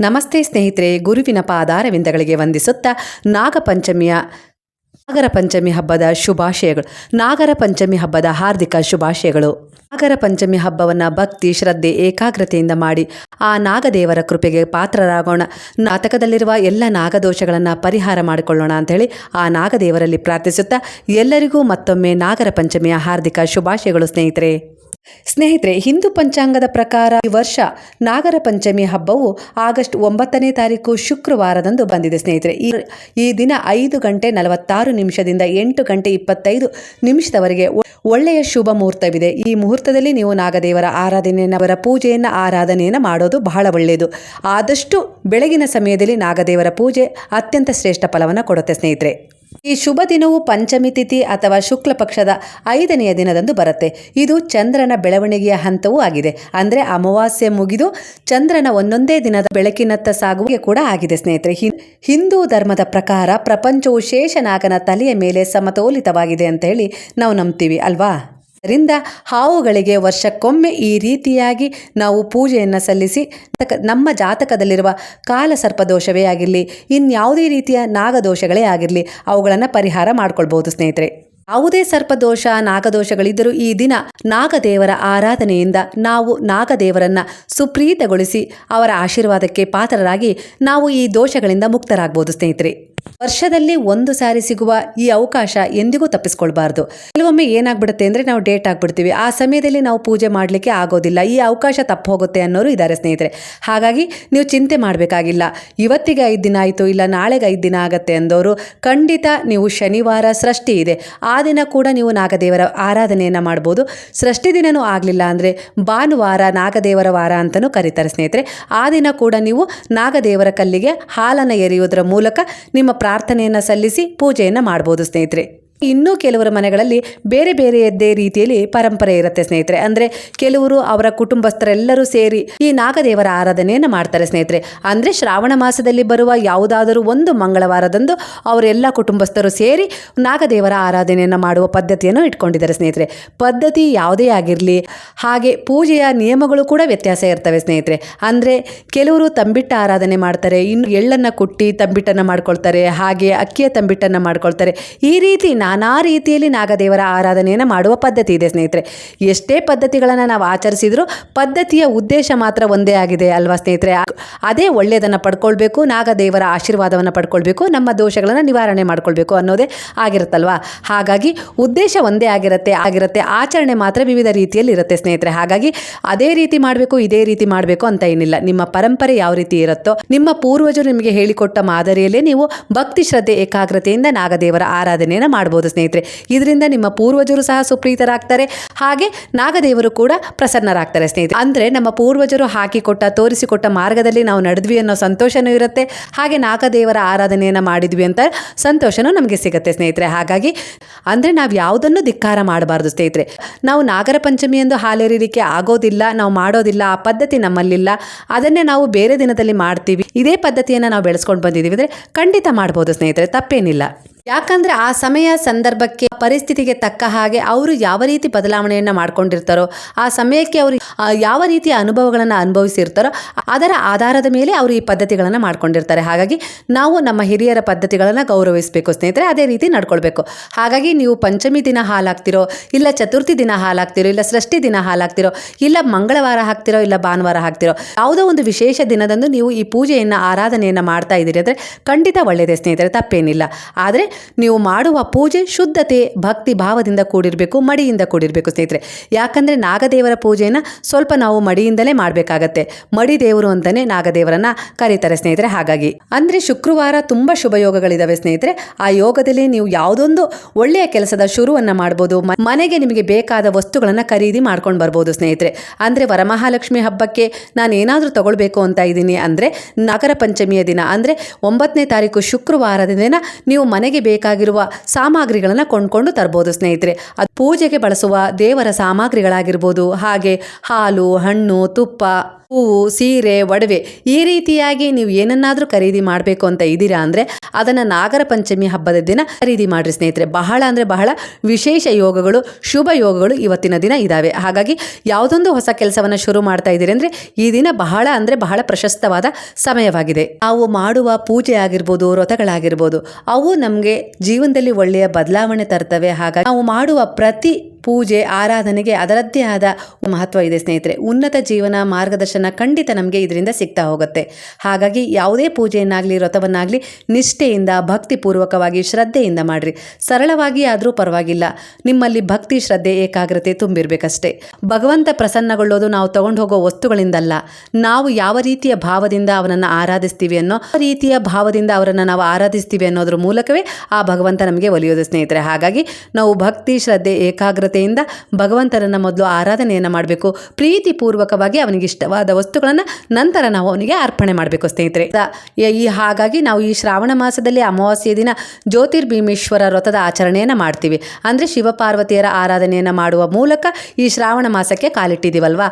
ನಮಸ್ತೆ ಸ್ನೇಹಿತರೆ, ಗುರುವಿನ ಪಾದಾರವಿಂದಗಳಿಗೆ ವಂದಿಸುತ್ತಾ ನಾಗಪಂಚಮಿಯ ನಾಗರ ಪಂಚಮಿ ಹಬ್ಬದ ಶುಭಾಶಯಗಳು. ನಾಗರ ಪಂಚಮಿ ಹಬ್ಬದ ಹಾರ್ದಿಕ ಶುಭಾಶಯಗಳು. ನಾಗರ ಪಂಚಮಿ ಹಬ್ಬವನ್ನು ಭಕ್ತಿ, ಶ್ರದ್ಧೆ, ಏಕಾಗ್ರತೆಯಿಂದ ಮಾಡಿ ಆ ನಾಗದೇವರ ಕೃಪೆಗೆ ಪಾತ್ರರಾಗೋಣ. ನಾಟಕದಲ್ಲಿರುವ ಎಲ್ಲ ನಾಗದೋಷಗಳನ್ನು ಪರಿಹಾರ ಮಾಡಿಕೊಳ್ಳೋಣ ಅಂಥೇಳಿ ಆ ನಾಗದೇವರಲ್ಲಿ ಪ್ರಾರ್ಥಿಸುತ್ತಾ ಎಲ್ಲರಿಗೂ ಮತ್ತೊಮ್ಮೆ ನಾಗರ ಪಂಚಮಿಯ ಹಾರ್ದಿಕ ಶುಭಾಶಯಗಳು ಸ್ನೇಹಿತರೆ. ಸ್ನೇಹಿತರೆ, ಹಿಂದೂ ಪಂಚಾಂಗದ ಪ್ರಕಾರ ಈ ವರ್ಷ ನಾಗರ ಪಂಚಮಿ ಹಬ್ಬವು ಆಗಸ್ಟ್ ಒಂಬತ್ತನೇ ತಾರೀಕು ಶುಕ್ರವಾರದಂದು ಬಂದಿದೆ ಸ್ನೇಹಿತರೆ. ಈ ಈ ದಿನ ಐದು ಗಂಟೆ ನಲವತ್ತಾರು ನಿಮಿಷದಿಂದ ಎಂಟು ಗಂಟೆ ಇಪ್ಪತ್ತೈದು ನಿಮಿಷದವರೆಗೆ ಒಳ್ಳೆಯ ಶುಭ ಮುಹೂರ್ತವಿದೆ. ಈ ಮುಹೂರ್ತದಲ್ಲಿ ನೀವು ನಾಗದೇವರ ಆರಾಧನೆಯನ್ನು, ಅವರ ಪೂಜೆಯನ್ನು, ಆರಾಧನೆಯನ್ನು ಮಾಡೋದು ಬಹಳ ಒಳ್ಳೆಯದು. ಆದಷ್ಟು ಬೆಳಗಿನ ಸಮಯದಲ್ಲಿ ನಾಗದೇವರ ಪೂಜೆ ಅತ್ಯಂತ ಶ್ರೇಷ್ಠ ಫಲವನ್ನು ಕೊಡುತ್ತೆ ಸ್ನೇಹಿತರೆ. ಈ ಶುಭ ದಿನವು ಪಂಚಮಿ ತಿಥಿ ಅಥವಾ ಶುಕ್ಲ ಪಕ್ಷದ ಐದನೆಯ ದಿನದಂದು ಬರುತ್ತೆ. ಇದು ಚಂದ್ರನ ಬೆಳವಣಿಗೆಯ ಹಂತವೂ ಆಗಿದೆ. ಅಂದರೆ ಅಮಾವಾಸ್ಯೆ ಮುಗಿದು ಚಂದ್ರನ ಒಂದೊಂದೇ ದಿನದ ಬೆಳಕಿನತ್ತ ಸಾಗುವಿಕೆ ಕೂಡ ಆಗಿದೆ ಸ್ನೇಹಿತರೆ. ಹಿಂದೂ ಧರ್ಮದ ಪ್ರಕಾರ ಪ್ರಪಂಚವು ಶೇಷನಾಗನ ತಲೆಯ ಮೇಲೆ ಸಮತೋಲಿತವಾಗಿದೆ ಅಂತ ಹೇಳಿ ನಾವು ನಂಬ್ತೀವಿ, ಅಲ್ವಾ? ಅದರಿಂದ ಹಾವುಗಳಿಗೆ ವರ್ಷಕ್ಕೊಮ್ಮೆ ಈ ರೀತಿಯಾಗಿ ನಾವು ಪೂಜೆಯನ್ನು ಸಲ್ಲಿಸಿ ನಮ್ಮ ಜಾತಕದಲ್ಲಿರುವ ಕಾಲ ಸರ್ಪದೋಷವೇ ಆಗಿರಲಿ, ಇನ್ಯಾವುದೇ ರೀತಿಯ ನಾಗದೋಷಗಳೇ ಆಗಿರಲಿ, ಅವುಗಳನ್ನು ಪರಿಹಾರ ಮಾಡ್ಕೊಳ್ಬೋದು ಸ್ನೇಹಿತರೆ. ಯಾವುದೇ ಸರ್ಪದೋಷ, ನಾಗದೋಷಗಳಿದ್ದರೂ ಈ ದಿನ ನಾಗದೇವರ ಆರಾಧನೆಯಿಂದ ನಾವು ನಾಗದೇವರನ್ನ ಸುಪ್ರೀತಗೊಳಿಸಿ ಅವರ ಆಶೀರ್ವಾದಕ್ಕೆ ಪಾತ್ರರಾಗಿ ನಾವು ಈ ದೋಷಗಳಿಂದ ಮುಕ್ತರಾಗ್ಬೋದು ಸ್ನೇಹಿತರೆ. ವರ್ಷದಲ್ಲಿ ಒಂದು ಸಾರಿ ಸಿಗುವ ಈ ಅವಕಾಶ ಎಂದಿಗೂ ತಪ್ಪಿಸ್ಕೊಳ್ಬಾರ್ದು. ಕೆಲವೊಮ್ಮೆ ಏನಾಗ್ಬಿಡುತ್ತೆ ಅಂದರೆ ನಾವು ಡೇಟ್ ಆಗಿಬಿಡ್ತೀವಿ. ಆ ಸಮಯದಲ್ಲಿ ನಾವು ಪೂಜೆ ಮಾಡಲಿಕ್ಕೆ ಆಗೋದಿಲ್ಲ. ಈ ಅವಕಾಶ ತಪ್ಪು ಹೋಗುತ್ತೆ ಅನ್ನೋರು ಇದ್ದಾರೆ ಸ್ನೇಹಿತರೆ. ಹಾಗಾಗಿ ನೀವು ಚಿಂತೆ ಮಾಡಬೇಕಾಗಿಲ್ಲ. ಇವತ್ತಿಗೆ ಐದು ದಿನ ಆಯಿತು, ಇಲ್ಲ ನಾಳೆಗೆ ಐದು ದಿನ ಆಗತ್ತೆ ಅಂದವರು ಖಂಡಿತ ನೀವು ಶನಿವಾರ ಸೃಷ್ಟಿ ಇದೆ. ಆ ದಿನ ಕೂಡ ನೀವು ನಾಗದೇವರ ಆರಾಧನೆಯನ್ನು ಮಾಡ್ಬೋದು. ಸೃಷ್ಟಿ ದಿನನೂ ಆಗಲಿಲ್ಲ ಅಂದರೆ ಭಾನುವಾರ ನಾಗದೇವರ ವಾರ ಅಂತಲೂ ಕರೀತಾರೆ ಸ್ನೇಹಿತರೆ. ಆ ದಿನ ಕೂಡ ನೀವು ನಾಗದೇವರ ಕಲ್ಲಿಗೆ ಹಾಲನ್ನು ಎರೆಯುವುದರ ಮೂಲಕ ನಿಮ್ಮ ಪ್ರಾರ್ಥನೆಯನ್ನು ಸಲ್ಲಿಸಿ ಪೂಜೆಯನ್ನು ಮಾಡ್ಬೋದು ಸ್ನೇಹಿತರೆ. ಇನ್ನೂ ಕೆಲವರ ಮನೆಗಳಲ್ಲಿ ಬೇರೆ ಬೇರೆಯದ್ದೇ ರೀತಿಯಲ್ಲಿ ಪರಂಪರೆ ಇರುತ್ತೆ ಸ್ನೇಹಿತರೆ. ಅಂದರೆ ಕೆಲವರು ಅವರ ಕುಟುಂಬಸ್ಥರೆಲ್ಲರೂ ಸೇರಿ ಈ ನಾಗದೇವರ ಆರಾಧನೆಯನ್ನು ಮಾಡ್ತಾರೆ ಸ್ನೇಹಿತರೆ. ಅಂದರೆ ಶ್ರಾವಣ ಮಾಸದಲ್ಲಿ ಬರುವ ಯಾವುದಾದರೂ ಒಂದು ಮಂಗಳವಾರದಂದು ಅವರೆಲ್ಲ ಕುಟುಂಬಸ್ಥರು ಸೇರಿ ನಾಗದೇವರ ಆರಾಧನೆಯನ್ನು ಮಾಡುವ ಪದ್ಧತಿಯನ್ನು ಇಟ್ಕೊಂಡಿದ್ದಾರೆ ಸ್ನೇಹಿತರೆ. ಪದ್ಧತಿ ಯಾವುದೇ ಆಗಿರಲಿ, ಹಾಗೆ ಪೂಜೆಯ ನಿಯಮಗಳು ಕೂಡ ವ್ಯತ್ಯಾಸ ಇರ್ತವೆ ಸ್ನೇಹಿತರೆ. ಅಂದರೆ ಕೆಲವರು ತಂಬಿಟ್ಟ ಆರಾಧನೆ ಮಾಡ್ತಾರೆ, ಇನ್ನು ಎಳ್ಳನ್ನು ಕುಟ್ಟಿ ತಂಬಿಟ್ಟನ್ನು ಮಾಡ್ಕೊಳ್ತಾರೆ, ಹಾಗೆ ಅಕ್ಕಿಯ ತಂಬಿಟ್ಟನ್ನು ಮಾಡ್ಕೊಳ್ತಾರೆ. ಈ ರೀತಿ ನಾನಾ ರೀತಿಯಲ್ಲಿ ನಾಗದೇವರ ಆರಾಧನೆಯನ್ನು ಮಾಡುವ ಪದ್ಧತಿ ಇದೆ, ಸ್ನೇಹಿತರೆ. ಎಷ್ಟೇ ಪದ್ಧತಿಗಳನ್ನು ನಾವು ಆಚರಿಸಿದರೂ ಪದ್ಧತಿಯ ಉದ್ದೇಶ ಮಾತ್ರ ಒಂದೇ ಆಗಿದೆ ಅಲ್ವಾ, ಸ್ನೇಹಿತರೆ? ಅದೇ ಒಳ್ಳೆಯದನ್ನು ಪಡ್ಕೊಳ್ಬೇಕು, ನಾಗದೇವರ ಆಶೀರ್ವಾದವನ್ನು ಪಡ್ಕೊಳ್ಬೇಕು, ನಮ್ಮ ದೋಷಗಳನ್ನು ನಿವಾರಣೆ ಮಾಡ್ಕೊಳ್ಬೇಕು ಅನ್ನೋದೇ ಆಗಿರುತ್ತಲ್ವಾ? ಹಾಗಾಗಿ ಉದ್ದೇಶ ಒಂದೇ ಆಗಿರುತ್ತೆ ಆಗಿರುತ್ತೆ. ಆಚರಣೆ ಮಾತ್ರ ವಿವಿಧ ರೀತಿಯಲ್ಲಿ ಇರುತ್ತೆ, ಸ್ನೇಹಿತರೆ. ಹಾಗಾಗಿ ಅದೇ ರೀತಿ ಮಾಡಬೇಕು, ಇದೇ ರೀತಿ ಮಾಡಬೇಕು ಅಂತ ಏನಿಲ್ಲ. ನಿಮ್ಮ ಪರಂಪರೆ ಯಾವ ರೀತಿ ಇರುತ್ತೋ, ನಿಮ್ಮ ಪೂರ್ವಜರು ನಿಮಗೆ ಹೇಳಿಕೊಟ್ಟ ಮಾದರಿಯಲ್ಲೇ ನೀವು ಭಕ್ತಿ ಶ್ರದ್ಧೆ ಏಕಾಗ್ರತೆಯಿಂದ ನಾಗದೇವರ ಆರಾಧನೆಯನ್ನು ಮಾಡ್ಬೋದು. ಸ್ನೇಹಿತರೆ. ಇದರಿಂದ ನಿಮ್ಮ ಪೂರ್ವಜರು ಸಹ ಸುಪ್ರೀತರಾಗ್ತಾರೆ. ಹಾಗೆ ನಾಗದೇವರು ಕೂಡ ಪ್ರಸನ್ನರಾಗ್ತಾರೆ ಸ್ನೇಹಿತರೆ. ಅಂದರೆ ನಮ್ಮ ಪೂರ್ವಜರು ಹಾಕಿಕೊಟ್ಟ ತೋರಿಸಿಕೊಟ್ಟ ಮಾರ್ಗದಲ್ಲಿ ನಾವು ನಡೆದ್ವಿ ಅನ್ನೋ ಸಂತೋಷನೂ ಇರುತ್ತೆ. ಹಾಗೆ ನಾಗದೇವರ ಆರಾಧನೆಯನ್ನು ಮಾಡಿದ್ವಿ ಅಂತ ಸಂತೋಷನೂ ನಮಗೆ ಸಿಗುತ್ತೆ ಸ್ನೇಹಿತರೆ. ಹಾಗಾಗಿ ಅಂದರೆ ನಾವು ಯಾವುದನ್ನು ಧಿಕ್ಕಾರ ಮಾಡಬಾರ್ದು ಸ್ನೇಹಿತರೆ. ನಾವು ನಾಗರ ಪಂಚಮಿ ಎಂದು ಹಾಲೆರೀಲಿಕ್ಕೆ ಆಗೋದಿಲ್ಲ, ನಾವು ಮಾಡೋದಿಲ್ಲ, ಆ ಪದ್ಧತಿ ನಮ್ಮಲ್ಲಿಲ್ಲ. ಅದನ್ನೇ ನಾವು ಬೇರೆ ದಿನದಲ್ಲಿ ಮಾಡ್ತೀವಿ. ಇದೇ ಪದ್ಧತಿಯನ್ನು ನಾವು ಬೆಳೆಸ್ಕೊಂಡು ಬಂದಿದ್ದೀವಿ ಅಂದರೆ ಖಂಡಿತ ಮಾಡ್ಬೋದು ಸ್ನೇಹಿತರೆ, ತಪ್ಪೇನಿಲ್ಲ. ಯಾಕಂದ್ರೆ ಆ ಸಮಯ ಸಂದರ್ಭಕ್ಕೆ ಪರಿಸ್ಥಿತಿಗೆ ತಕ್ಕ ಹಾಗೆ ಅವರು ಯಾವ ರೀತಿ ಬದಲಾವಣೆಯನ್ನು ಮಾಡ್ಕೊಂಡಿರ್ತಾರೋ, ಆ ಸಮಯಕ್ಕೆ ಅವರು ಯಾವ ರೀತಿಯ ಅನುಭವಗಳನ್ನು ಅನುಭವಿಸಿರ್ತಾರೋ, ಅದರ ಆಧಾರದ ಮೇಲೆ ಅವರು ಈ ಪದ್ಧತಿಗಳನ್ನು ಮಾಡ್ಕೊಂಡಿರ್ತಾರೆ. ಹಾಗಾಗಿ ನಾವು ನಮ್ಮ ಹಿರಿಯರ ಪದ್ಧತಿಗಳನ್ನು ಗೌರವಿಸಬೇಕು ಸ್ನೇಹಿತರೆ, ಅದೇ ರೀತಿ ನಡ್ಕೊಳ್ಬೇಕು. ಹಾಗಾಗಿ ನೀವು ಪಂಚಮಿ ದಿನ ಹಾಲಾಗ್ತಿರೋ, ಇಲ್ಲ ಚತುರ್ಥಿ ದಿನ ಹಾಲಾಗ್ತಿರೋ, ಇಲ್ಲ ಸೃಷ್ಟಿ ದಿನ ಹಾಲಾಗ್ತಿರೋ, ಇಲ್ಲ ಮಂಗಳವಾರ ಹಾಕ್ತಿರೋ, ಇಲ್ಲ ಭಾನುವಾರ ಹಾಕ್ತಿರೋ, ಯಾವುದೋ ಒಂದು ವಿಶೇಷ ದಿನದಂದು ನೀವು ಈ ಪೂಜೆಯನ್ನು, ಆರಾಧನೆಯನ್ನು ಮಾಡ್ತಾ ಇದ್ದೀರಿ ಅಂದರೆ ಖಂಡಿತ ಒಳ್ಳೆಯದೇ ಸ್ನೇಹಿತರೆ, ತಪ್ಪೇನಿಲ್ಲ. ಆದರೆ ನೀವು ಮಾಡುವ ಪೂಜೆ ಶುದ್ಧತೆ, ಭಕ್ತಿ ಭಾವದಿಂದ ಕೂಡಿರಬೇಕು, ಮಡಿಯಿಂದ ಕೂಡಿರಬೇಕು ಸ್ನೇಹಿತರೆ. ಯಾಕಂದರೆ ನಾಗದೇವರ ಪೂಜೆಯನ್ನು ಸ್ವಲ್ಪ ನಾವು ಮಡಿಯಿಂದಲೇ ಮಾಡಬೇಕಾಗತ್ತೆ. ಮಡಿ ದೇವರು ಅಂತಲೇ ನಾಗದೇವರನ್ನ ಕರೀತಾರೆ ಸ್ನೇಹಿತರೆ, ಹಾಗಾಗಿ. ಅಂದರೆ ಶುಕ್ರವಾರ ತುಂಬ ಶುಭ ಯೋಗಗಳಿದ್ದಾವೆ ಸ್ನೇಹಿತರೆ. ಆ ಯೋಗದಲ್ಲಿ ನೀವು ಯಾವುದೊಂದು ಒಳ್ಳೆಯ ಕೆಲಸದ ಶುರುವನ್ನು ಮಾಡ್ಬೋದು ಮನೆಗೆ ನಿಮಗೆ ಬೇಕಾದ ವಸ್ತುಗಳನ್ನು ಖರೀದಿ ಮಾಡ್ಕೊಂಡು ಬರ್ಬೋದು ಸ್ನೇಹಿತರೆ. ಅಂದರೆ ವರಮಹಾಲಕ್ಷ್ಮಿ ಹಬ್ಬಕ್ಕೆ ನಾನು ಏನಾದರೂ ತಗೊಳ್ಬೇಕು ಅಂತ ಇದ್ದೀನಿ ಅಂದರೆ ನಾಗರ ಪಂಚಮಿಯ ದಿನ. ಅಂದರೆ ಒಂಬತ್ತನೇ ತಾರೀಕು ಶುಕ್ರವಾರದ ದಿನ ನೀವು ಮನೆಗೆ ಬೇಕಾಗಿರುವ ಸಾಮಗ್ರಿಗಳನ್ನು ಕೊಂಡ್ಕೊಂಡು ತರ್ಬೋದು ಸ್ನೇಹಿತರೆ. ಅದು ಪೂಜೆಗೆ ಬಳಸುವ ದೇವರ ಸಾಮಗ್ರಿಗಳಾಗಿರ್ಬೋದು. ಹಾಗೆ ಹಾಲು ಹಣ್ಣು ತುಪ್ಪ ಹೂವು, ಸೀರೆ, ಒಡವೆ ಈ ರೀತಿಯಾಗಿ ನೀವು ಏನನ್ನಾದರೂ ಖರೀದಿ ಮಾಡಬೇಕು ಅಂತ ಇದ್ದೀರಾ ಅಂದರೆ ಅದನ್ನು ನಾಗರ ಪಂಚಮಿ ಹಬ್ಬದ ದಿನ ಖರೀದಿ ಮಾಡಿರಿ ಸ್ನೇಹಿತರೆ. ಬಹಳ ಅಂದರೆ ಬಹಳ ವಿಶೇಷ ಯೋಗಗಳು, ಶುಭ ಯೋಗಗಳು ಇವತ್ತಿನ ದಿನ ಇದ್ದಾವೆ ಹಾಗಾಗಿ ಯಾವುದೊಂದು ಹೊಸ ಕೆಲಸವನ್ನು ಶುರು ಮಾಡ್ತಾ ಇದ್ದೀರಿ ಅಂದರೆ ಈ ದಿನ ಬಹಳ ಅಂದರೆ ಬಹಳ ಪ್ರಶಸ್ತವಾದ ಸಮಯವಾಗಿದೆ. ನಾವು ಮಾಡುವ ಪೂಜೆ ಆಗಿರ್ಬೋದು, ವ್ರತಗಳಾಗಿರ್ಬೋದು, ಅವು ನಮಗೆ ಜೀವನದಲ್ಲಿ ಒಳ್ಳೆಯ ಬದಲಾವಣೆ ತರ್ತವೆ. ಹಾಗಾಗಿ ನಾವು ಮಾಡುವ ಪ್ರತಿ ಪೂಜೆ, ಆರಾಧನೆಗೆ ಅದರದ್ದೇ ಆದ ಮಹತ್ವ ಇದೆ ಸ್ನೇಹಿತರೆ. ಉನ್ನತ ಜೀವನ ಮಾರ್ಗದರ್ಶನ ಖಂಡಿತ ನಮಗೆ ಇದರಿಂದ ಸಿಗ್ತಾ ಹೋಗುತ್ತೆ. ಹಾಗಾಗಿ ಯಾವುದೇ ಪೂಜೆಯನ್ನಾಗಲಿ, ವ್ರತವನ್ನಾಗಲಿ ನಿಷ್ಠೆಯಿಂದ, ಭಕ್ತಿಪೂರ್ವಕವಾಗಿ, ಶ್ರದ್ಧೆಯಿಂದ ಮಾಡಿರಿ. ಸರಳವಾಗಿ ಆದರೂ ಪರವಾಗಿಲ್ಲ. ನಿಮ್ಮಲ್ಲಿ ಭಕ್ತಿ, ಶ್ರದ್ಧೆ, ಏಕಾಗ್ರತೆ ತುಂಬಿರಬೇಕಷ್ಟೇ. ಭಗವಂತ ಪ್ರಸನ್ನಗೊಳ್ಳೋದು ನಾವು ತಗೊಂಡು ಹೋಗೋ ವಸ್ತುಗಳಿಂದಲ್ಲ. ನಾವು ಯಾವ ರೀತಿಯ ಭಾವದಿಂದ ಅವನನ್ನು ಆರಾಧಿಸ್ತೀವಿ ಅನ್ನೋ ರೀತಿಯ ಭಾವದಿಂದ ಅವರನ್ನು ನಾವು ಆರಾಧಿಸ್ತೀವಿ ಅನ್ನೋದ್ರ ಮೂಲಕವೇ ಆ ಭಗವಂತ ನಮಗೆ ಒಲಿಯೋದು ಸ್ನೇಹಿತರೆ. ಹಾಗಾಗಿ ನಾವು ಭಕ್ತಿ, ಶ್ರದ್ಧೆ ಏಕಾಗ್ರತೆಯಿಂದ ಭಗವಂತನನ್ನು ಮೊದಲು ಆರಾಧನೆಯನ್ನು ಮಾಡಬೇಕು. ಪ್ರೀತಿಪೂರ್ವಕವಾಗಿ ಅವನಿಗೆ ಇಷ್ಟವಾದ ವಸ್ತುಗಳನ್ನು ನಂತರ ನಾವು ಅವನಿಗೆ ಅರ್ಪಣೆ ಮಾಡಬೇಕು ಸ್ನೇಹಿತರೆ. ಈ ಹಾಗಾಗಿ ನಾವು ಈ ಶ್ರಾವಣ ಮಾಸದಲ್ಲಿ ಅಮಾವಾಸ್ಯೆ ದಿನ ಜ್ಯೋತಿರ್ಭೀಮೇಶ್ವರ ವ್ರತದ ಆಚರಣೆಯನ್ನು ಮಾಡ್ತೀವಿ. ಅಂದರೆ ಶಿವಪಾರ್ವತಿಯರ ಆರಾಧನೆಯನ್ನು ಮಾಡುವ ಮೂಲಕ ಈ ಶ್ರಾವಣ ಮಾಸಕ್ಕೆ ಕಾಲಿಟ್ಟಿದ್ದೀವಲ್ವಾ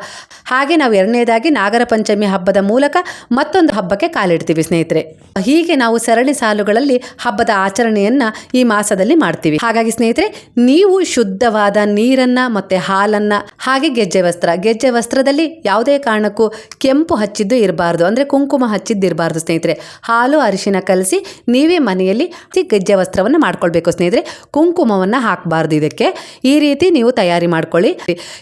ಹಾಗೆ ನಾವು ಎರಡನೇದಾಗಿ ನಾಗರ ಪಂಚಮಿ ಹಬ್ಬದ ಮೂಲಕ ಮತ್ತೊಂದು ಹಬ್ಬಕ್ಕೆ ಕಾಲಿಡ್ತೀವಿ ಸ್ನೇಹಿತರೆ. ಹೀಗೆ ನಾವು ಸರಳಿ ಸಾಲುಗಳಲ್ಲಿ ಹಬ್ಬದ ಆಚರಣೆಯನ್ನ ಈ ಮಾಸದಲ್ಲಿ ಮಾಡ್ತೀವಿ. ಹಾಗಾಗಿ ಸ್ನೇಹಿತರೆ, ನೀವು ಶುದ್ಧವಾದ ನೀರನ್ನ ಮತ್ತೆ ಹಾಲನ್ನ ಹಾಗೆ ಗೆಜ್ಜೆ ವಸ್ತ್ರ. ಗೆಜ್ಜೆ ವಸ್ತ್ರದಲ್ಲಿ ಯಾವುದೇ ಕಾರಣಕ್ಕೂ ಕೆಂಪು ಹಚ್ಚಿದ್ದು ಇರಬಾರ್ದು. ಅಂದ್ರೆ ಕುಂಕುಮ ಹಚ್ಚಿದ್ದು ಇರಬಾರ್ದು ಸ್ನೇಹಿತರೆ. ಹಾಲು ಅರಿಶಿನ ಕಲಸಿ ನೀವೇ ಮನೆಯಲ್ಲಿ ಗೆಜ್ಜೆ ವಸ್ತ್ರವನ್ನು ಮಾಡ್ಕೊಳ್ಬೇಕು ಸ್ನೇಹಿತರೆ. ಕುಂಕುಮವನ್ನ ಹಾಕಬಾರ್ದು ಇದಕ್ಕೆ. ಈ ರೀತಿ ನೀವು ತಯಾರಿ ಮಾಡ್ಕೊಳ್ಳಿ.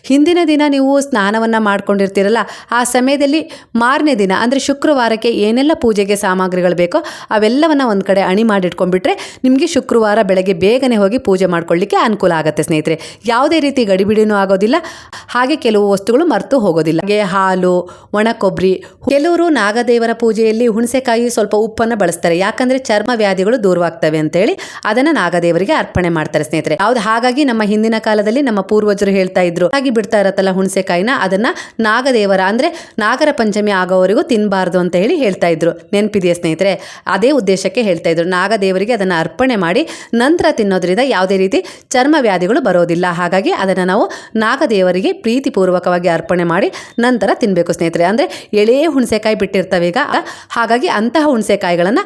ಹಿಂದಿನ ದಿನ ನೀವು ಸ್ನಾನವನ್ನ ಮಾಡ್ಕೊಂಡಿರ್ತೀರಲ್ಲ, ಆ ಸಮಯದಲ್ಲಿ ಮಾರನೇ ದಿನ, ಅಂದ್ರೆ ಶುಕ್ರವಾರಕ್ಕೆ ಏನೆಲ್ಲ ಪೂಜೆಗೆ ಸಾಮಗ್ರಿಗಳು ಬೇಕೋ ಅವೆಲ್ಲವನ್ನ ಒಂದು ಕಡೆ ಅಣಿ ಮಾಡಿಟ್ಕೊಂಡ್ಬಿಟ್ರೆ ನಿಮಗೆ ಶುಕ್ರವಾರ ಬೆಳಗ್ಗೆ ಬೇಗನೆ ಹೋಗಿ ಪೂಜೆ ಮಾಡ್ಕೊಳ್ಳಿಕ್ಕೆ ಅನುಕೂಲ ಆಗುತ್ತೆ ಸ್ನೇಹಿತರೆ. ಯಾವುದೇ ರೀತಿ ಗಡಿಬಿಡಿನೂ ಆಗೋದಿಲ್ಲ. ಹಾಗೆ ಕೆಲವು ವಸ್ತುಗಳು ಮರೆತು ಹೋಗೋದಿಲ್ಲ. ಹಾಗೆ ಹಾಲು ಒಣ ಕೊಬ್ಬರಿ ಕೆಲವರು ನಾಗದೇವರ ಪೂಜೆಯಲ್ಲಿ ಹುಣಸೆಕಾಯಿ ಸ್ವಲ್ಪ ಉಪ್ಪನ್ನು ಬಳಸ್ತಾರೆ. ಯಾಕಂದರೆ ಚರ್ಮ ವ್ಯಾಧಿಗಳು ದೂರವಾಗ್ತವೆ ಅಂತೇಳಿ ಅದನ್ನು ನಾಗದೇವರಿಗೆ ಅರ್ಪಣೆ ಮಾಡ್ತಾರೆ ಸ್ನೇಹಿತರೆ. ಹೌದು, ಹಾಗಾಗಿ ನಮ್ಮ ಹಿಂದಿನ ಕಾಲದಲ್ಲಿ ನಮ್ಮ ಪೂರ್ವಜರು ಹೇಳ್ತಾ ಇದ್ರು, ಹಾಗೆ ಬಿಡ್ತಾ ಇರತ್ತಲ್ಲ ಹುಣಸೆಕಾಯಿನ, ಅದನ್ನ ನಾಗದೇವರ ಅಂದರೆ ನಾಗರ ಪಂಚಮಿ ಆಗೋವರೆಗೂ ತಿನ್ನಬಾರ್ದು ಅಂತ ಹೇಳಿ ಹೇಳ್ತಾ ಇದ್ರು. ನೆನಪಿದೆಯಾ ಸ್ನೇಹಿತರೆ? ಅದೇ ಉದ್ದೇಶಕ್ಕೆ ಹೇಳ್ತಾ ಇದ್ರು. ನಾಗದೇವರಿಗೆ ಅದನ್ನು ಅರ್ಪಣೆ ಮಾಡಿ ನಂತರ ತಿನ್ನೋದ್ರಿಂದ ಯಾವುದೇ ರೀತಿ ಚರ್ಮ ವ್ಯಾಧಿಗಳು ಬರೋದಿಲ್ಲ. ಹಾಗಾಗಿ ಅದನ್ನು ನಾವು ನಾಗದೇವರಿಗೆ ಪ್ರೀತಿಪೂರ್ವಕವಾಗಿ ಅರ್ಪಣೆ ಮಾಡಿ ನಂತರ ತಿನ್ನಬೇಕು ಸ್ನೇಹಿತರೆ. ಅಂದರೆ ಎಳೆ ಹುಣಸೆಕಾಯಿ ಬಿಟ್ಟಿರ್ತವೆ ಈಗ. ಹಾಗಾಗಿ ಅಂತಹ ಹುಣಸೆಕಾಯಿಗಳನ್ನು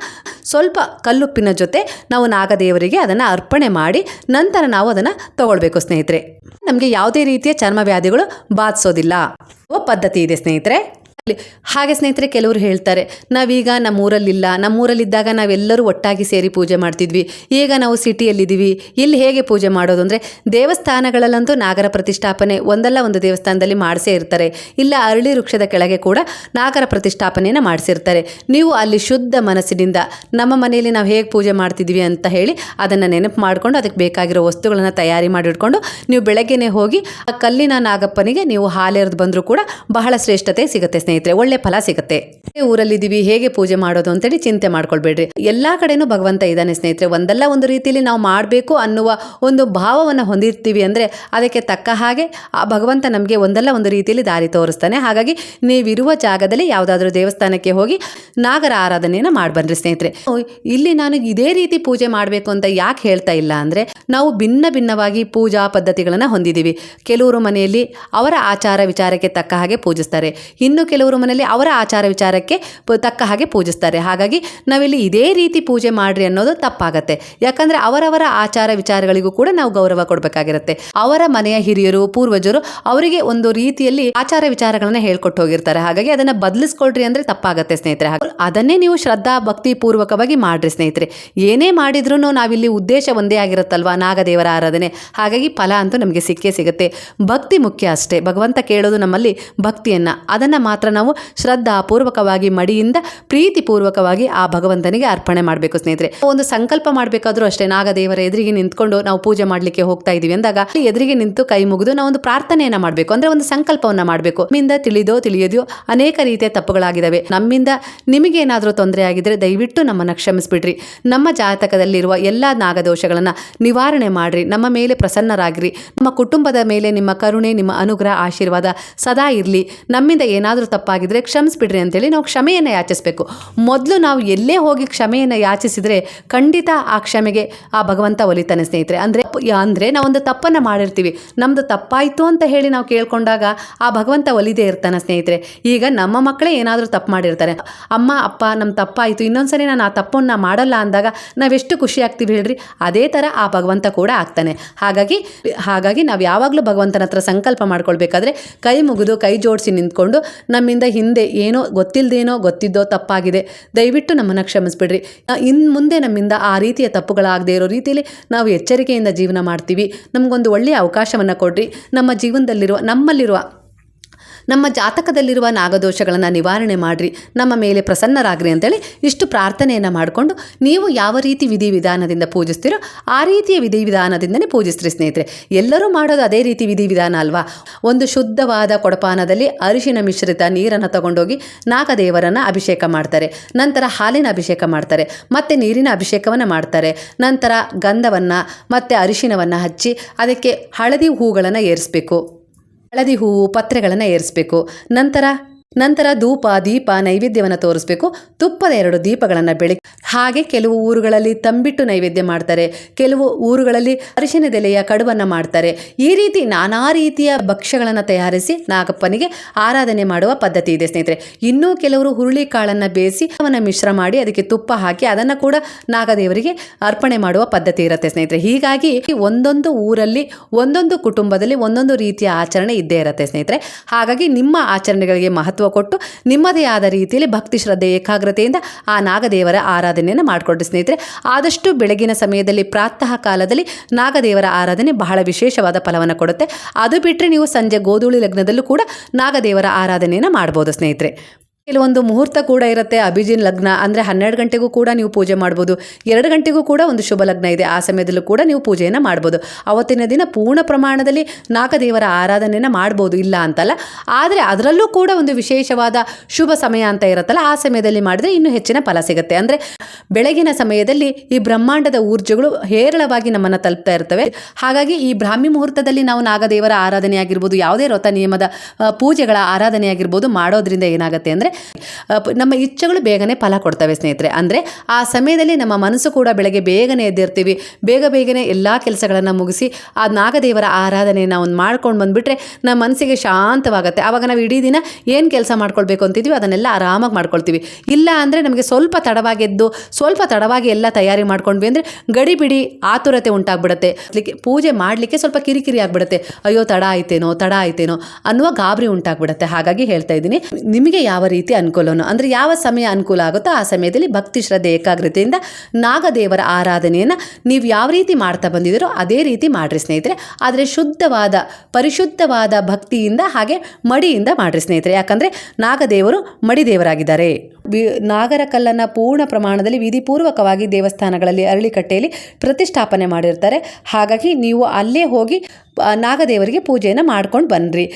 ಸ್ವಲ್ಪ ಕಲ್ಲುಪ್ಪಿನ ಜೊತೆ ನಾವು ನಾಗದೇವರಿಗೆ ಅದನ್ನು ಅರ್ಪಣೆ ಮಾಡಿ ನಂತರ ನಾವು ಅದನ್ನು ತಗೊಳ್ಬೇಕು ಸ್ನೇಹಿತರೆ. ನಮಗೆ ಯಾವುದೇ ರೀತಿಯ ಚರ್ಮ ವ್ಯಾಧಿಗಳು ಬಾಧಿಸೋದಿಲ್ಲ. ಪದ್ಧತಿ ಇದೆ ಸ್ನೇಹಿತರೆ. ಹಾಗೆ ಸ್ನೇಹಿತರೆ ಕೆಲವರು ಹೇಳ್ತಾರೆ, ನಾವೀಗ ನಮ್ಮೂರಲ್ಲಿಲ್ಲ, ನಮ್ಮೂರಲ್ಲಿದ್ದಾಗ ನಾವೆಲ್ಲರೂ ಒಟ್ಟಾಗಿ ಸೇರಿ ಪೂಜೆ ಮಾಡ್ತಿದ್ವಿ. ಈಗ ನಾವು ಸಿಟಿಯಲ್ಲಿದ್ದೀವಿ. ಇಲ್ಲಿ ಹೇಗೆ ಪೂಜೆ ಮಾಡೋದು ಅಂದರೆ, ದೇವಸ್ಥಾನಗಳಲ್ಲಂತೂ ನಾಗರ ಪ್ರತಿಷ್ಠಾಪನೆ ಒಂದಲ್ಲ ಒಂದು ದೇವಸ್ಥಾನದಲ್ಲಿ ಮಾಡಿಸೇ ಇರ್ತಾರೆ. ಇಲ್ಲ ಅರಳಿ ವೃಕ್ಷದ ಕೆಳಗೆ ಕೂಡ ನಾಗರ ಪ್ರತಿಷ್ಠಾಪನೆಯನ್ನು ಮಾಡಿಸಿರ್ತಾರೆ. ನೀವು ಅಲ್ಲಿ ಶುದ್ಧ ಮನಸ್ಸಿನಿಂದ, ನಮ್ಮ ಮನೆಯಲ್ಲಿ ನಾವು ಹೇಗೆ ಪೂಜೆ ಮಾಡ್ತಿದ್ವಿ ಅಂತ ಹೇಳಿ ಅದನ್ನು ನೆನಪು ಮಾಡಿಕೊಂಡು ಅದಕ್ಕೆ ಬೇಕಾಗಿರೋ ವಸ್ತುಗಳನ್ನು ತಯಾರಿ ಮಾಡಿಟ್ಕೊಂಡು ನೀವು ಬೆಳಗ್ಗೆನೆ ಹೋಗಿ ಆ ಕಲ್ಲಿನ ನಾಗಪ್ಪನಿಗೆ ನೀವು ಹಾಲೆರೆದು ಬಂದರೂ ಕೂಡ ಬಹಳ ಶ್ರೇಷ್ಠತೆ ಸಿಗುತ್ತೆ ಸ್ನೇಹಿತರೆ. ಒಳ್ಳೆ ಫಲ ಸಿಗುತ್ತೆ. ಊರಲ್ಲಿದ್ದೀವಿ, ಹೇಗೆ ಪೂಜೆ ಮಾಡೋದು ಅಂತೇಳಿ ಚಿಂತೆ ಮಾಡ್ಕೊಳ್ಬೇಡ್ರಿ. ಎಲ್ಲಾ ಕಡೆನೂ ಭಗವಂತ ಇದ್ದಾನೆ ಸ್ನೇಹಿತರೆ. ಒಂದಲ್ಲ ಒಂದು ರೀತಿಯಲ್ಲಿ ನಾವು ಮಾಡಬೇಕು ಅನ್ನುವ ಒಂದು ಭಾವವನ್ನು ಹೊಂದಿರ್ತೀವಿ ಅಂದರೆ ಅದಕ್ಕೆ ತಕ್ಕ ಹಾಗೆ ಆ ಭಗವಂತ ನಮಗೆ ಒಂದಲ್ಲ ಒಂದು ರೀತಿಯಲ್ಲಿ ದಾರಿ ತೋರಿಸ್ತಾನೆ. ಹಾಗಾಗಿ ನೀವಿರುವ ಜಾಗದಲ್ಲಿ ಯಾವುದಾದ್ರೂ ದೇವಸ್ಥಾನಕ್ಕೆ ಹೋಗಿ ನಾಗರ ಆರಾಧನೆಯನ್ನು ಮಾಡ್ಬನ್ರಿ ಸ್ನೇಹಿತರೆ. ಇಲ್ಲಿ ನಾನು ಇದೇ ರೀತಿ ಪೂಜೆ ಮಾಡಬೇಕು ಅಂತ ಯಾಕೆ ಹೇಳ್ತಾ ಇಲ್ಲ ಅಂದರೆ ನಾವು ಭಿನ್ನ ಭಿನ್ನವಾಗಿ ಪೂಜಾ ಪದ್ಧತಿಗಳನ್ನು ಹೊಂದಿದ್ದೀವಿ. ಕೆಲವರು ಮನೆಯಲ್ಲಿ ಅವರ ಆಚಾರ ವಿಚಾರಕ್ಕೆ ತಕ್ಕ ಹಾಗೆ ಪೂಜಿಸ್ತಾರೆ. ಇನ್ನು ಕೆಲವರು ಮನೆಯಲ್ಲಿ ಅವರ ಆಚಾರ ವಿಚಾರಕ್ಕೆ ತಕ್ಕ ಹಾಗೆ ಪೂಜಿಸ್ತಾರೆ. ಹಾಗಾಗಿ ನಾವಿಲ್ಲಿ ಇದೇ ರೀತಿ ಪೂಜೆ ಮಾಡ್ರಿ ಅನ್ನೋದು ತಪ್ಪಾಗತ್ತೆ. ಯಾಕಂದ್ರೆ ಅವರವರ ಆಚಾರ ವಿಚಾರಗಳಿಗೂ ಕೂಡ ನಾವು ಗೌರವ ಕೊಡಬೇಕಾಗಿರುತ್ತೆ. ಅವರ ಮನೆಯ ಹಿರಿಯರು, ಪೂರ್ವಜರು ಅವರಿಗೆ ಒಂದು ರೀತಿಯಲ್ಲಿ ಆಚಾರ ವಿಚಾರಗಳನ್ನ ಹೇಳ್ಕೊಟ್ಟು ಹೋಗಿರ್ತಾರೆ. ಹಾಗಾಗಿ ಅದನ್ನ ಬದಲಿಸ್ಕೊಳ್ರಿ ಅಂದ್ರೆ ತಪ್ಪಾಗತ್ತೆ ಸ್ನೇಹಿತರೆ. ಅದನ್ನೇ ನೀವು ಶ್ರದ್ಧಾ ಭಕ್ತಿ ಪೂರ್ವಕವಾಗಿ ಮಾಡ್ರಿ ಸ್ನೇಹಿತರೆ. ಏನೇ ಮಾಡಿದ್ರು ನಾವಿಲ್ಲಿ ಉದ್ದೇಶ ಒಂದೇ ಆಗಿರುತ್ತಲ್ವಾ? ನಾಗದೇವರ ಆರಾಧನೆ. ಹಾಗಾಗಿ ಫಲ ಅಂತೂ ನಮಗೆ ಸಿಕ್ಕೇ ಸಿಗುತ್ತೆ. ಭಕ್ತಿ ಮುಖ್ಯ ಅಷ್ಟೇ. ಭಗವಂತ ಕೇಳೋದು ನಮ್ಮಲ್ಲಿ ಭಕ್ತಿಯನ್ನ. ಅದನ್ನ ಮಾತ್ರ ನಾವು ಶ್ರದ್ಧಾಪೂರ್ವಕವಾಗಿ ಮಡಿಯಿಂದ ಪ್ರೀತಿ ಪೂರ್ವಕವಾಗಿ ಆ ಭಗವಂತನಿಗೆ ಅರ್ಪಣೆ ಮಾಡಬೇಕು ಸ್ನೇಹಿತರೆ. ಒಂದು ಸಂಕಲ್ಪ ಮಾಡಬೇಕಾದ್ರೂ ಅಷ್ಟೇ ನಾಗದೇವರ ಎದುರಿಗೆ ನಿಂತ್ಕೊಂಡು ನಾವು ಪೂಜೆ ಮಾಡಲಿಕ್ಕೆ ಹೋಗ್ತಾ ಇದೀವಿ ಅಂದಾಗ ಎದುರಿಗೆ ನಿಂತು ಕೈ ಮುಗಿದು ನಾವು ಒಂದು ಪ್ರಾರ್ಥನೆಯನ್ನ ಮಾಡಬೇಕು. ಅಂದ್ರೆ ಒಂದು ಸಂಕಲ್ಪವನ್ನ ಮಾಡಬೇಕು. ನಮ್ಮಿಂದ ತಿಳಿದೋ ತಿಳಿಯದೋ ಅನೇಕ ರೀತಿಯ ತಪ್ಪುಗಳಾಗಿದ್ದಾವೆ ನಮ್ಮಿಂದ ನಿಮಗೇನಾದರೂ ತೊಂದರೆ ಆಗಿದ್ರೆ ದಯವಿಟ್ಟು ನಮ್ಮನ್ನು ಕ್ಷಮಿಸ್ಬಿಡ್ರಿ. ನಮ್ಮ ಜಾತಕದಲ್ಲಿರುವ ಎಲ್ಲ ನಾಗದೋಷಗಳನ್ನು ನಿವಾರಣೆ ಮಾಡ್ರಿ. ನಮ್ಮ ಮೇಲೆ ಪ್ರಸನ್ನರಾಗಿರಿ. ನಮ್ಮ ಕುಟುಂಬದ ಮೇಲೆ ನಿಮ್ಮ ಕರುಣೆ, ನಿಮ್ಮ ಅನುಗ್ರಹ, ಆಶೀರ್ವಾದ ಸದಾ ಇರಲಿ. ನಮ್ಮಿಂದ ಏನಾದರೂ ತಪ್ಪಾಗಿದ್ರೆ ಕ್ಷಮಿಸ್ಬಿಡ್ರಿ ಅಂತೇಳಿ ನಾವು ಕ್ಷಮೆಯನ್ನು ಯಾಚಿಸಬೇಕು. ಮೊದಲು ನಾವು ಎಲ್ಲೇ ಹೋಗಿ ಕ್ಷಮೆಯನ್ನು ಯಾಚಿಸಿದರೆ ಖಂಡಿತ ಆ ಕ್ಷಮೆಗೆ ಆ ಭಗವಂತ ಒಲಿತಾನೆ ಸ್ನೇಹಿತರೆ. ಅಂದರೆ ಅಂದರೆ ನಾವೊಂದು ತಪ್ಪನ್ನು ಮಾಡಿರ್ತೀವಿ. ನಮ್ಮದು ತಪ್ಪಾಯಿತು ಅಂತ ಹೇಳಿ ನಾವು ಕೇಳ್ಕೊಂಡಾಗ ಆ ಭಗವಂತ ಒಲಿದೇ ಇರ್ತಾನೆ ಸ್ನೇಹಿತರೆ. ಈಗ ನಮ್ಮ ಮಕ್ಕಳೇ ಏನಾದರೂ ತಪ್ಪು ಮಾಡಿರ್ತಾರೆ. ಅಮ್ಮ, ಅಪ್ಪ ನಮ್ಮ ತಪ್ಪಾಯಿತು ಇನ್ನೊಂದು ಸರಿ ನಾನು ಆ ತಪ್ಪನ್ನು ಮಾಡಲ್ಲ ಅಂದಾಗ ನಾವೆಷ್ಟು ಖುಷಿ ಆಗ್ತೀವಿ ಹೇಳ್ರಿ? ಅದೇ ಥರ ಆ ಭಗವಂತ ಕೂಡ ಆಗ್ತಾನೆ. ಹಾಗಾಗಿ ಹಾಗಾಗಿ ನಾವು ಯಾವಾಗಲೂ ಭಗವಂತನ ಹತ್ರ ಸಂಕಲ್ಪ ಮಾಡ್ಕೊಳ್ಬೇಕಾದ್ರೆ ಕೈ ಮುಗಿದು ಕೈ ಜೋಡಿಸಿ ನಿಂತ್ಕೊಂಡು ನಮ್ಮಿಂದ ಹಿಂದೆ ಏನೋ ಗೊತ್ತಿಲ್ಲದೇನೋ ಗೊತ್ತಿದ್ದೋ ತಪ್ಪಾಗಿದೆ. ದಯವಿಟ್ಟು ನಮ್ಮನ್ನು ಕ್ಷಮಿಸ್ಬಿಡ್ರಿ. ಇನ್ನು ಮುಂದೆ ನಮ್ಮಿಂದ ಆ ರೀತಿಯ ತಪ್ಪುಗಳಾಗದೇ ಇರೋ ರೀತಿಯಲ್ಲಿ ನಾವು ಎಚ್ಚರಿಕೆಯಿಂದ ಜೀವನ ಮಾಡ್ತೀವಿ. ನಮಗೊಂದು ಒಳ್ಳೆಯ ಅವಕಾಶವನ್ನು ಕೊಡ್ರಿ. ನಮ್ಮ ಜೀವನದಲ್ಲಿರುವ, ನಮ್ಮಲ್ಲಿರುವ ನಮ್ಮ ಜಾತಕದಲ್ಲಿರುವ ನಾಗದೋಷಗಳನ್ನು ನಿವಾರಣೆ ಮಾಡಿರಿ, ನಮ್ಮ ಮೇಲೆ ಪ್ರಸನ್ನರಾಗ್ರಿ ಅಂತೇಳಿ ಇಷ್ಟು ಪ್ರಾರ್ಥನೆಯನ್ನು ಮಾಡಿಕೊಂಡು ನೀವು ಯಾವ ರೀತಿ ವಿಧಿವಿಧಾನದಿಂದ ಪೂಜಿಸ್ತೀರೋ ಆ ರೀತಿಯ ವಿಧಿವಿಧಾನದಿಂದನೇ ಪೂಜಿಸ್ತೀರಿ ಸ್ನೇಹಿತರೆ. ಎಲ್ಲರೂ ಮಾಡೋದು ಅದೇ ರೀತಿ ವಿಧಿವಿಧಾನ ಅಲ್ವಾ? ಒಂದು ಶುದ್ಧವಾದ ಕೊಡಪಾನದಲ್ಲಿ ಅರಿಶಿನ ಮಿಶ್ರಿತ ನೀರನ್ನು ತಗೊಂಡೋಗಿ ನಾಗದೇವರನ್ನು ಅಭಿಷೇಕ ಮಾಡ್ತಾರೆ. ನಂತರ ಹಾಲಿನ ಅಭಿಷೇಕ ಮಾಡ್ತಾರೆ, ಮತ್ತು ನೀರಿನ ಅಭಿಷೇಕವನ್ನು ಮಾಡ್ತಾರೆ. ನಂತರ ಗಂಧವನ್ನು, ಮತ್ತು ಅರಿಶಿನವನ್ನು ಹಚ್ಚಿ ಅದಕ್ಕೆ ಹಳದಿ ಹೂಗಳನ್ನು ಏರಿಸಬೇಕು. ಹಳದಿ ಹೂವು ಪತ್ರೆಗಳನ್ನು ಏರಿಸಬೇಕು. ನಂತರ ನಂತರ ಧೂಪ, ದೀಪ, ನೈವೇದ್ಯವನ್ನು ತೋರಿಸ್ಬೇಕು. ತುಪ್ಪದ ಎರಡು ದೀಪಗಳನ್ನು ಬೆಳಿ ಹಾಗೆ ಕೆಲವು ಊರುಗಳಲ್ಲಿ ತಂಬಿಟ್ಟು ನೈವೇದ್ಯ ಮಾಡ್ತಾರೆ. ಕೆಲವು ಊರುಗಳಲ್ಲಿ ಅರಿಶಿನದೆಲೆಯ ಕಡುಬನ್ನು ಮಾಡ್ತಾರೆ. ಈ ರೀತಿ ನಾನಾ ರೀತಿಯ ಭಕ್ಷ್ಯಗಳನ್ನು ತಯಾರಿಸಿ ನಾಗಪ್ಪನಿಗೆ ಆರಾಧನೆ ಮಾಡುವ ಪದ್ಧತಿ ಇದೆ ಸ್ನೇಹಿತರೆ. ಇನ್ನೂ ಕೆಲವರು ಹುರುಳಿ ಕಾಳನ್ನು ಬೇಯಿಸಿ ಅವನ ಮಿಶ್ರ ಮಾಡಿ ಅದಕ್ಕೆ ತುಪ್ಪ ಹಾಕಿ ಅದನ್ನು ಕೂಡ ನಾಗದೇವರಿಗೆ ಅರ್ಪಣೆ ಮಾಡುವ ಪದ್ಧತಿ ಇರುತ್ತೆ ಸ್ನೇಹಿತರೆ. ಹೀಗಾಗಿ ಒಂದೊಂದು ಊರಲ್ಲಿ, ಒಂದೊಂದು ಕುಟುಂಬದಲ್ಲಿ ಒಂದೊಂದು ರೀತಿಯ ಆಚರಣೆ ಇದ್ದೇ ಇರುತ್ತೆ ಸ್ನೇಹಿತರೆ. ಹಾಗಾಗಿ ನಿಮ್ಮ ಆಚರಣೆಗಳಿಗೆ ಮಹತ್ವ ಕೊಟ್ಟು ನಿಮ್ಮದೇ ಆದ ರೀತಿಯಲ್ಲಿ ಭಕ್ತಿ ಶ್ರದ್ಧೆ ಏಕಾಗ್ರತೆಯಿಂದ ಆ ನಾಗದೇವರ ಆರಾಧನೆಯನ್ನು ಮಾಡಿಕೊಡ್ರಿ ಸ್ನೇಹಿತರೆ. ಆದಷ್ಟು ಬೆಳಗಿನ ಸಮಯದಲ್ಲಿ ಪ್ರಾತಃ ಕಾಲದಲ್ಲಿ ನಾಗದೇವರ ಆರಾಧನೆ ಬಹಳ ವಿಶೇಷವಾದ ಫಲವನ್ನು ಕೊಡುತ್ತೆ. ಅದು ಬಿಟ್ಟರೆ ನೀವು ಸಂಜೆ ಗೋಧೂಳಿ ಲಗ್ನದಲ್ಲೂ ಕೂಡ ನಾಗದೇವರ ಆರಾಧನೆಯನ್ನು ಮಾಡ್ಬೋದು ಸ್ನೇಹಿತರೆ. ಕೆಲವೊಂದು ಮುಹೂರ್ತ ಕೂಡ ಇರುತ್ತೆ, ಅಭಿಜಿನ್ ಲಗ್ನ ಅಂದರೆ ಹನ್ನೆರಡು ಗಂಟೆಗೂ ಕೂಡ ನೀವು ಪೂಜೆ ಮಾಡ್ಬೋದು. ಎರಡು ಗಂಟೆಗೂ ಕೂಡ ಒಂದು ಶುಭ ಲಗ್ನ ಇದೆ, ಆ ಸಮಯದಲ್ಲೂ ಕೂಡ ನೀವು ಪೂಜೆಯನ್ನು ಮಾಡ್ಬೋದು. ಅವತ್ತಿನ ದಿನ ಪೂರ್ಣ ಪ್ರಮಾಣದಲ್ಲಿ ನಾಗದೇವರ ಆರಾಧನೆಯನ್ನು ಮಾಡ್ಬೋದು, ಇಲ್ಲ ಅಂತಲ್ಲ. ಆದರೆ ಅದರಲ್ಲೂ ಕೂಡ ಒಂದು ವಿಶೇಷವಾದ ಶುಭ ಸಮಯ ಅಂತ ಇರುತ್ತಲ್ಲ, ಆ ಸಮಯದಲ್ಲಿ ಮಾಡಿದ್ರೆ ಇನ್ನೂ ಹೆಚ್ಚಿನ ಫಲ ಸಿಗುತ್ತೆ. ಅಂದರೆ ಬೆಳಗಿನ ಸಮಯದಲ್ಲಿ ಈ ಬ್ರಹ್ಮಾಂಡದ ಊರ್ಜೆಗಳು ಹೇರಳವಾಗಿ ನಮ್ಮನ್ನು ತಲುಪ್ತಾ ಇರ್ತವೆ. ಹಾಗಾಗಿ ಈ ಬ್ರಾಹ್ಮಿ ಮುಹೂರ್ತದಲ್ಲಿ ನಾವು ನಾಗದೇವರ ಆರಾಧನೆ ಆಗಿರ್ಬೋದು ಯಾವುದೇ ವ್ರತ ನಿಯಮದ ಪೂಜೆಗಳ ಆರಾಧನೆ ಆಗಿರ್ಬೋದು ಮಾಡೋದ್ರಿಂದ ಏನಾಗುತ್ತೆ ಅಂದರೆ ನಮ್ಮ ಇಚ್ಛೆಗಳು ಬೇಗನೆ ಫಲ ಕೊಡ್ತವೆ ಸ್ನೇಹಿತರೆ. ಅಂದರೆ ಆ ಸಮಯದಲ್ಲಿ ನಮ್ಮ ಮನಸ್ಸು ಕೂಡ ಬೆಳಗ್ಗೆ ಬೇಗನೆ ಎದ್ದಿರ್ತೀವಿ. ಬೇಗ ಬೇಗನೆ ಎಲ್ಲ ಕೆಲಸಗಳನ್ನು ಮುಗಿಸಿ ಆ ನಾಗದೇವರ ಆರಾಧನೆಯನ್ನು ಒಂದು ಮಾಡ್ಕೊಂಡು ಬಂದುಬಿಟ್ರೆ ನಮ್ಮ ಮನಸ್ಸಿಗೆ ಶಾಂತವಾಗುತ್ತೆ. ಆವಾಗ ನಾವು ಇಡೀ ದಿನ ಏನು ಕೆಲಸ ಮಾಡ್ಕೊಳ್ಬೇಕು ಅಂತಿದ್ವಿ, ಅದನ್ನೆಲ್ಲ ಆರಾಮಾಗಿ ಮಾಡ್ಕೊಳ್ತೀವಿ. ಇಲ್ಲ ಅಂದರೆ ನಮಗೆ ಸ್ವಲ್ಪ ತಡವಾಗಿ ಎದ್ದು, ಸ್ವಲ್ಪ ತಡವಾಗಿ ಎಲ್ಲ ತಯಾರಿ ಮಾಡ್ಕೊಂಡ್ವಿ ಅಂದರೆ ಗಡಿಬಿಡಿ ಆತುರತೆ ಉಂಟಾಗ್ಬಿಡುತ್ತೆ. ಪೂಜೆ ಮಾಡಲಿಕ್ಕೆ ಸ್ವಲ್ಪ ಕಿರಿಕಿರಿ ಆಗಿಬಿಡುತ್ತೆ. ಅಯ್ಯೋ ತಡ ಆಯ್ತೇನೋ ತಡ ಆಯ್ತೇನೋ ಅನ್ನುವ ಗಾಬರಿ ಉಂಟಾಗ್ಬಿಡುತ್ತೆ. ಹಾಗಾಗಿ ಹೇಳ್ತಾ ಇದ್ದೀನಿ. ನಿಮಗೆ ಯಾವ ರೀತಿ ಅನುಕೂಲನೋ ಅಂದರೆ ಯಾವ ಸಮಯ ಅನುಕೂಲ ಆಗುತ್ತೋ ಆ ಸಮಯದಲ್ಲಿ ಭಕ್ತಿ ಶ್ರದ್ಧೆ ಏಕಾಗ್ರತೆಯಿಂದ ನಾಗದೇವರ ಆರಾಧನೆಯನ್ನು ನೀವು ಯಾವ ರೀತಿ ಮಾಡ್ತಾ ಬಂದಿದ್ದೀರೋ ಅದೇ ರೀತಿ ಮಾಡಿರಿ ಸ್ನೇಹಿತರೆ. ಆದರೆ ಶುದ್ಧವಾದ, ಪರಿಶುದ್ಧವಾದ ಭಕ್ತಿಯಿಂದ ಹಾಗೆ ಮಡಿಯಿಂದ ಮಾಡಿರಿ ಸ್ನೇಹಿತರೆ. ಯಾಕಂದರೆ ನಾಗದೇವರು ಮಡಿದೇವರಾಗಿದ್ದಾರೆ. ವಿ, ನಾಗರ ಕಲ್ಲನ್ನು ಪೂರ್ಣ ಪ್ರಮಾಣದಲ್ಲಿ ವಿಧಿಪೂರ್ವಕವಾಗಿ ದೇವಸ್ಥಾನಗಳಲ್ಲಿ, ಅರಳಿಕಟ್ಟೆಯಲ್ಲಿ ಪ್ರತಿಷ್ಠಾಪನೆ ಮಾಡಿರ್ತಾರೆ. ಹಾಗಾಗಿ ನೀವು ಅಲ್ಲೇ ಹೋಗಿ ನಾಗದೇವರಿಗೆ ಪೂಜೆಯನ್ನು ಮಾಡ್ಕೊಂಡು ಬನ್ನಿರಿ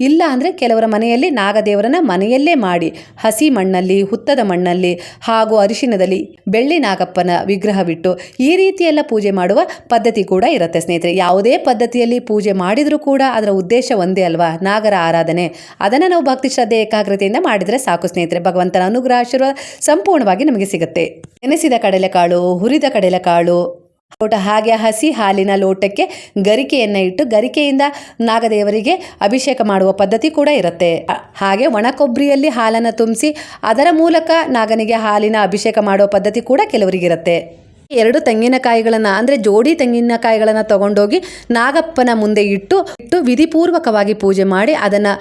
ಇಲ್ಲ ಅಂದರೆ ಕೆಲವರ ಮನೆಯಲ್ಲಿ ನಾಗದೇವರನ್ನ ಮನೆಯಲ್ಲೇ ಮಾಡಿ, ಹಸಿ ಮಣ್ಣಲ್ಲಿ, ಹುತ್ತದ ಮಣ್ಣಲ್ಲಿ ಹಾಗೂ ಅರಿಶಿನದಲ್ಲಿ ಬೆಳ್ಳಿ ನಾಗಪ್ಪನ ವಿಗ್ರಹವಿಟ್ಟು ಈ ರೀತಿಯೆಲ್ಲ ಪೂಜೆ ಮಾಡುವ ಪದ್ಧತಿ ಕೂಡ ಇರುತ್ತೆ ಸ್ನೇಹಿತರೆ. ಯಾವುದೇ ಪದ್ಧತಿಯಲ್ಲಿ ಪೂಜೆ ಮಾಡಿದರೂ ಕೂಡ ಅದರ ಉದ್ದೇಶ ಒಂದೇ ಅಲ್ವಾ? ನಾಗರ ಆರಾಧನೆ. ಅದನ್ನು ನಾವು ಭಕ್ತಿ ಶ್ರದ್ಧೆ ಏಕಾಗ್ರತೆಯಿಂದ ಮಾಡಿದರೆ ಸಾಕು ಸ್ನೇಹಿತರೆ. ಭಗವಂತನ ಅನುಗ್ರಹ ಆಶೀರ್ವಾದ ಸಂಪೂರ್ಣವಾಗಿ ನಮಗೆ ಸಿಗುತ್ತೆ. ನೆನೆಸಿದ ಕಡಲೆಕಾಳು ಹುರಿದ ಕಡಲೆಕಾಳು ಲೋಟ ಹಾಗೆ ಹಸಿ ಹಾಲಿನ ಲೋಟಕ್ಕೆ ಗರಿಕೆಯನ್ನು ಇಟ್ಟು ಗರಿಕೆಯಿಂದ ನಾಗದೇವರಿಗೆ ಅಭಿಷೇಕ ಮಾಡುವ ಪದ್ಧತಿ ಕೂಡ ಇರುತ್ತೆ. ಹಾಗೆ ಒಣ ಕೊಬ್ಬರಿಯಲ್ಲಿ ಹಾಲನ್ನು ತುಂಬಿಸಿ ಅದರ ಮೂಲಕ ನಾಗನಿಗೆ ಹಾಲಿನ ಅಭಿಷೇಕ ಮಾಡುವ ಪದ್ಧತಿ ಕೂಡ ಕೆಲವರಿಗಿರುತ್ತೆ ಎರಡು ತೆಂಗಿನಕಾಯಿಗಳನ್ನು, ಅಂದರೆ ಜೋಡಿ ತೆಂಗಿನಕಾಯಿಗಳನ್ನು ತಗೊಂಡೋಗಿ ನಾಗಪ್ಪನ ಮುಂದೆ ಇಟ್ಟು ಇಟ್ಟು ವಿಧಿಪೂರ್ವಕವಾಗಿ ಪೂಜೆ ಮಾಡಿ, ಅದನ್ನು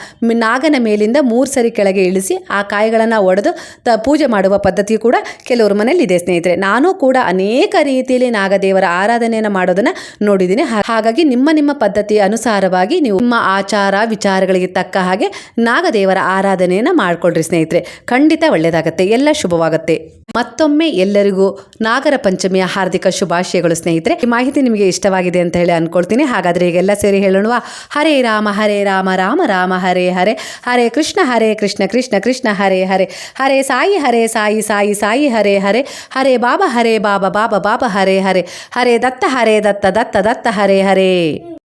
ನಾಗನ ಮೇಲಿಂದ ಮೂರು ಸರಿ ಕೆಳಗೆ ಇಳಿಸಿ, ಆ ಕಾಯಿಗಳನ್ನು ಒಡೆದು ತ, ಪೂಜೆ ಮಾಡುವ ಪದ್ಧತಿ ಕೂಡ ಕೆಲವ್ರ ಮನೇಲಿ ಇದೆ ಸ್ನೇಹಿತರೆ. ನಾನು ಕೂಡ ಅನೇಕ ರೀತಿಯಲ್ಲಿ ನಾಗದೇವರ ಆರಾಧನೆಯನ್ನು ಮಾಡೋದನ್ನು ನೋಡಿದ್ದೀನಿ. ಹಾಗಾಗಿ ನಿಮ್ಮ ನಿಮ್ಮ ಪದ್ಧತಿಯ ಅನುಸಾರವಾಗಿ ನೀವು ನಿಮ್ಮ ಆಚಾರ ವಿಚಾರಗಳಿಗೆ ತಕ್ಕ ಹಾಗೆ ನಾಗದೇವರ ಆರಾಧನೆಯನ್ನು ಮಾಡ್ಕೊಳ್ರಿ ಸ್ನೇಹಿತರೆ. ಖಂಡಿತ ಒಳ್ಳೆಯದಾಗತ್ತೆ ಎಲ್ಲ ಶುಭವಾಗುತ್ತೆ. ಮತ್ತೊಮ್ಮೆ ಎಲ್ಲರಿಗೂ ನಾಗರ ಪಂಚಮಿಯ ಹಾರ್ದಿಕ ಶುಭಾಶಯಗಳು ಸ್ನೇಹಿತರೆ. ಈ ಮಾಹಿತಿ ನಿಮಗೆ ಇಷ್ಟವಾಗಿದೆ ಅಂತ ಹೇಳಿ ಅನ್ಕೊಳ್ತೀನಿ. ಹಾಗಾದ್ರೆ ಈಗೆಲ್ಲ ಸೇರಿ ಹೇಳೋಣ ಹರೇ ರಾಮ ಹರೇ ರಾಮ ರಾಮ ರಾಮ, ಹರೇ ಹರೇ ಹರೇ ಕೃಷ್ಣ ಹರೇ ಕೃಷ್ಣ ಕೃಷ್ಣ ಕೃಷ್ಣ, ಹರೇ ಹರೇ ಹರೇ ಸಾಯಿ ಹರೇ ಸಾಯಿ ಸಾಯಿ ಸಾಯಿ, ಹರೇ ಹರೇ ಹರೇ ಬಾಬಾ ಹರೇ ಬಾಬಾ ಬಾಬಾ ಬಾಬಾ, ಹರೇ ಹರೇ ಹರೇ ದತ್ತ ಹರೇ ದತ್ತ ದತ್ತ ದತ್ತ, ಹರೇ ಹರೇ.